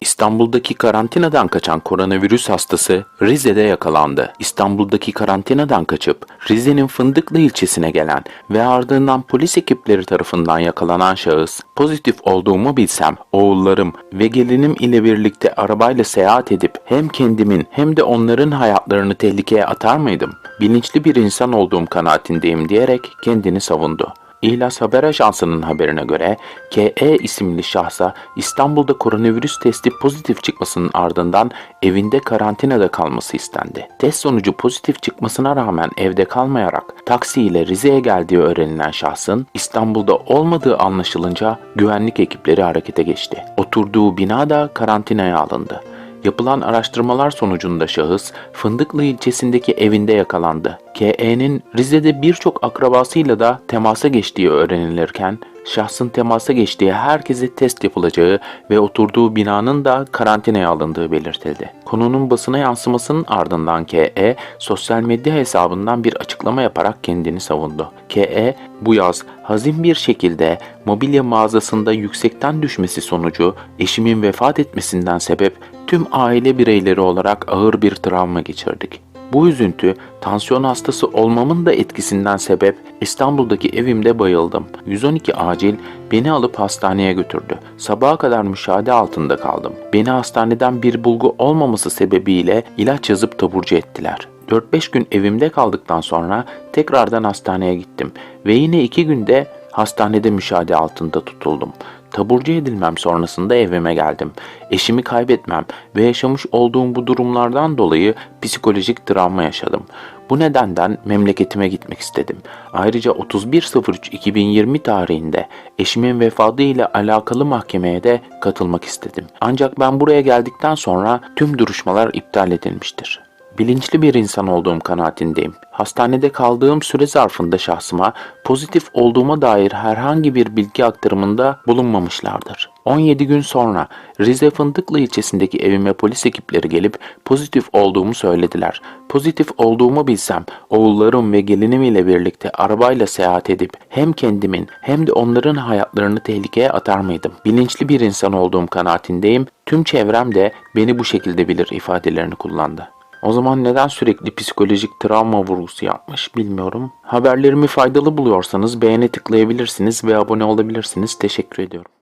İstanbul'daki karantinadan kaçan koronavirüs hastası Rize'de yakalandı. İstanbul'daki karantinadan kaçıp Rize'nin Fındıklı ilçesine gelen ve ardından polis ekipleri tarafından yakalanan şahıs pozitif olduğumu bilsem oğullarım ve gelinim ile birlikte arabayla seyahat edip hem kendimin hem de onların hayatlarını tehlikeye atar mıydım? Bilinçli bir insan olduğum kanaatindeyim diyerek kendini savundu. İhlas Haber Ajansı'nın haberine göre KE isimli şahsa İstanbul'da koronavirüs testi pozitif çıkmasının ardından evinde karantinada kalması istendi. Test sonucu pozitif çıkmasına rağmen evde kalmayarak taksiyle Rize'ye geldiği öğrenilen şahsın İstanbul'da olmadığı anlaşılınca güvenlik ekipleri harekete geçti. Oturduğu bina da karantinaya alındı. Yapılan araştırmalar sonucunda şahıs Fındıklı ilçesindeki evinde yakalandı. KE'nin Rize'de birçok akrabasıyla da temasa geçtiği öğrenilirken şahsın temasa geçtiği herkese test yapılacağı ve oturduğu binanın da karantinaya alındığı belirtildi. Konunun basına yansımasının ardından KE sosyal medya hesabından bir açıklama yaparak kendini savundu. KE bu yaz hazin bir şekilde mobilya mağazasında yüksekten düşmesi sonucu eşimin vefat etmesinden sebep tüm aile bireyleri olarak ağır bir travma geçirdik. Bu üzüntü, tansiyon hastası olmamın da etkisinden sebep İstanbul'daki evimde bayıldım. 112 acil beni alıp hastaneye götürdü. Sabaha kadar müşahede altında kaldım. Beni hastaneden bir bulgu olmaması sebebiyle ilaç yazıp taburcu ettiler. 4-5 gün evimde kaldıktan sonra tekrardan hastaneye gittim ve yine 2 günde hastanede müşahede altında tutuldum. Taburcu edilmem sonrasında evime geldim. Eşimi kaybetmem ve yaşamış olduğum bu durumlardan dolayı psikolojik travma yaşadım. Bu nedenden memleketime gitmek istedim. Ayrıca 31.03.2020 tarihinde eşimin vefatı ile alakalı mahkemeye de katılmak istedim. Ancak ben buraya geldikten sonra tüm duruşmalar iptal edilmiştir. Bilinçli bir insan olduğum kanaatindeyim. Hastanede kaldığım süre zarfında şahsıma pozitif olduğuma dair herhangi bir bilgi aktarımında bulunmamışlardır. 17 gün sonra Rize Fındıklı ilçesindeki evime polis ekipleri gelip pozitif olduğumu söylediler. Pozitif olduğumu bilsem oğullarım ve gelinim ile birlikte arabayla seyahat edip hem kendimin hem de onların hayatlarını tehlikeye atar mıydım? Bilinçli bir insan olduğum kanaatindeyim. Tüm çevrem de beni bu şekilde bilir ifadelerini kullandı. O zaman neden sürekli psikolojik travma vurgusu yapmış bilmiyorum. Haberlerimi faydalı buluyorsanız beğene tıklayabilirsiniz ve abone olabilirsiniz. Teşekkür ediyorum.